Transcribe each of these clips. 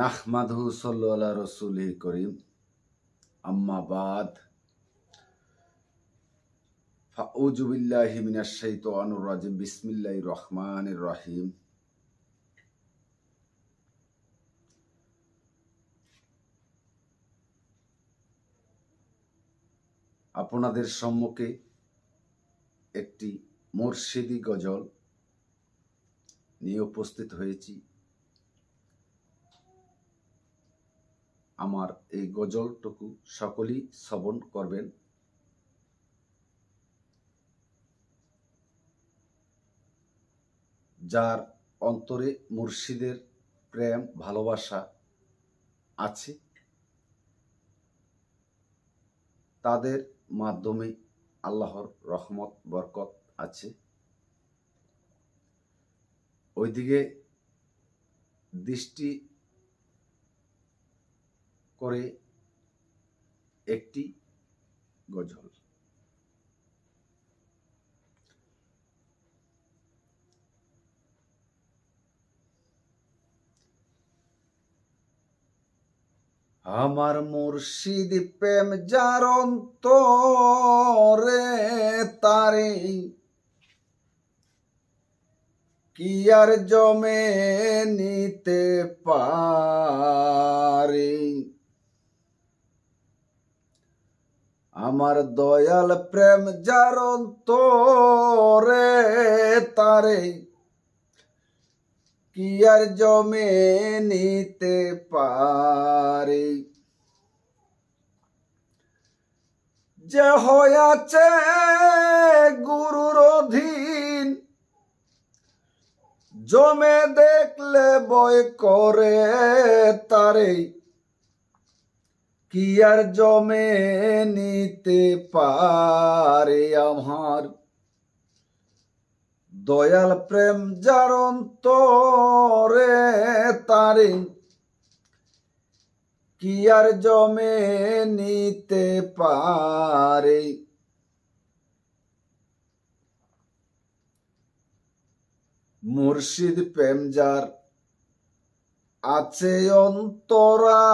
নাহমাদহু সাল্লাহ রসুল করিম। আম্মা বাদ। ফাউজু বিল্লাহি মিনাশ শাইতানির রাজিম। বিসমিল্লাহির রহমানির রহিম। আপনাদের সম্মুখে একটি মুর্শিদি গজল নিয়ে উপস্থিত হয়েছি। আমার এই গজলটুকু সকলেই শ্রবণ করবেন। যার অন্তরে মুর্শিদের প্রেম, ভালোবাসা আছে, তাদের মাধ্যমে আল্লাহর রহমত, বরকত আছে। ওইদিকে দৃষ্টি করে একটি গজল। আমার মুর্শিদ প্রেম যার অন্তরে তারে কি আর জমে নিতে পারে আমার দয়াল প্রেম যার অন্তরে তারে, কি আর জমে নিতে পারে? যে হয়াছে গুরুর অধীন, জমে দেখলে বয় করে তারে। কি আর জমে নিতে পারে আমার? দয়াল প্রেম যার অন্তরে তারে, কি আর জমে নিতে পারে? মুর্শিদ প্রেম যার আছে অন্তরা।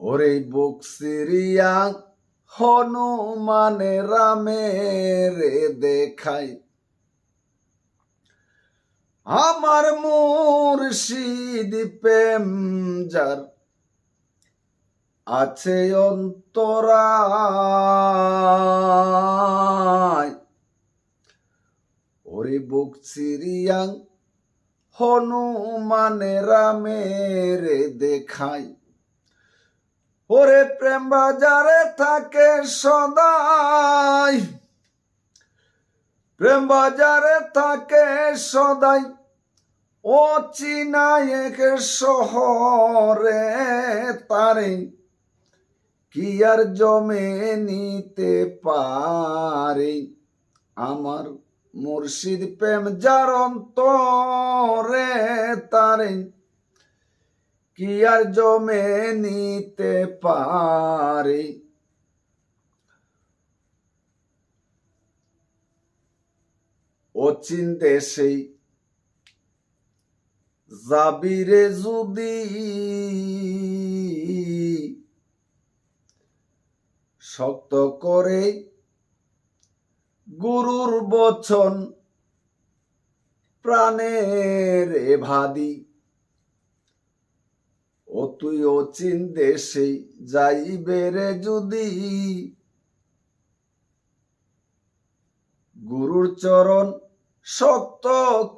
ওরে বুক সিরিয়া হনুমানে রামের দেখাই। আমার মুর্শিদ প্রেম যার আছে অন্তরায় ওরে বুক চিরিয়াং হনুমানে রামের দেখাই। ওরে প্রেম বাজারে থাকে সদাই। প্রেম বাজারে থাকে সদাই। ও চিনায়ক শহরে তারে কি আর জমে নিতে পারে? আমার মুর্শিদ প্রেম যার অন্তরে তারে, কি আর জমে নিতে পারে? অচিন দেশেই যাবিরে যদি শক্ত করে গুরুর বচন প্রাণের এভাদি। ও তুই অচিন দেশে যাইবে রে যদি। গুরুর চরণ শক্ত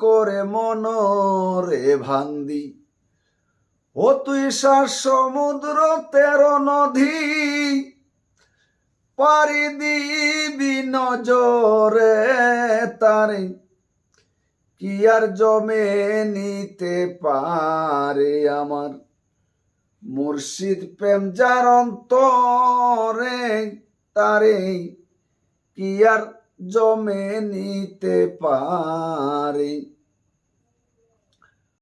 করে মনরে ভান্দি ও তুই শ্বাস সমুদ্র তেরো নদী। পারি দিবি নজরে তারে, কি আর জমে নিতে পারে আমার? মুর্শিদ প্রেম যার অন্তরে তারে, কি আর জমে নিতে পারে?